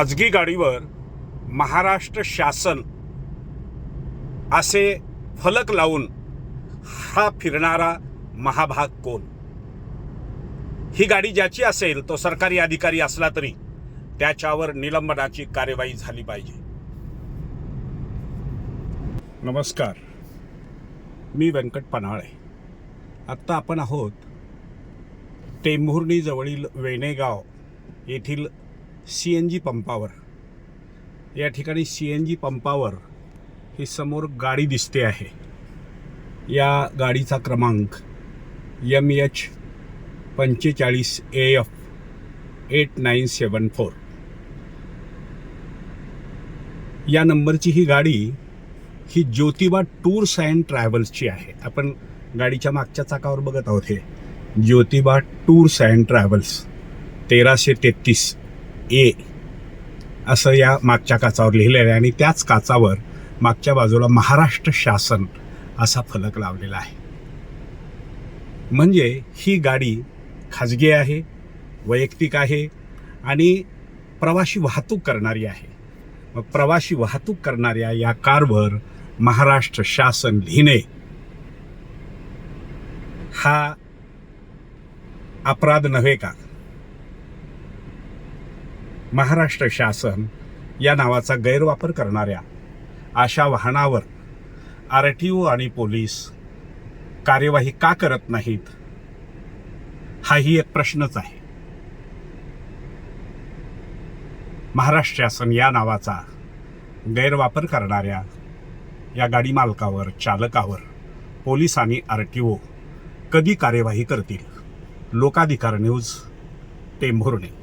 खाजगी गाडीवर महाराष्ट्र शासन असे फलक लावून हा फिरणारा महाभाग कोण? ही गाडी ज्याची असेल तो सरकारी अधिकारी असला तरी त्याच्यावर निलंबनाची कार्यवाही झाली पाहिजे. नमस्कार. मी व्यंकट पन्हाळे. आत्ता आपण आहोत टेंभुर्णीजवळील वेणेगाव येथील सी एन जी पंपावर. या ठिकाणी सी एन जी पंपावर ही समोर गाडी दिसते आहे. या गाडीचा क्रमांक एम एच पंचेचाळीस A F eight nine seven four. या नंबरची ही गाडी ही ज्योतिबा टूर्स अँड ट्रॅव्हल्सची आहे. आपण गाडीच्या मागच्या चाकावर बघत आहोत हे. ज्योतिबा टूर्स अँड ट्रॅव्हल्स तेराशे तेहतीस ए असं या मागच्या काचावर लिहिलेलं आहे. आणि त्याच काचावर मागच्या बाजूला महाराष्ट्र शासन असा फलक लावलेला आहे. म्हणजे ही गाडी खाजगी आहे वैयक्तिक आहे आणि प्रवाशी वाहतूक करणारी आहे. मग प्रवासी वाहतूक करणाऱ्या या कारवर महाराष्ट्र शासन लिहिणे हा अपराध नव्हे का? महाराष्ट्र शासन या नावाचा गैरवापर करणाऱ्या अशा वाहनावर आर टी ओ आणि पोलीस कार्यवाही का करत नाहीत हाही एक प्रश्नच आहे. महाराष्ट्र शासन या नावाचा गैरवापर करणाऱ्या या गाडी मालकावर चालकावर पोलीस आणि आर टी ओ कधी कार्यवाही करतील? लोकाधिकार न्यूज टेंभुर्णे.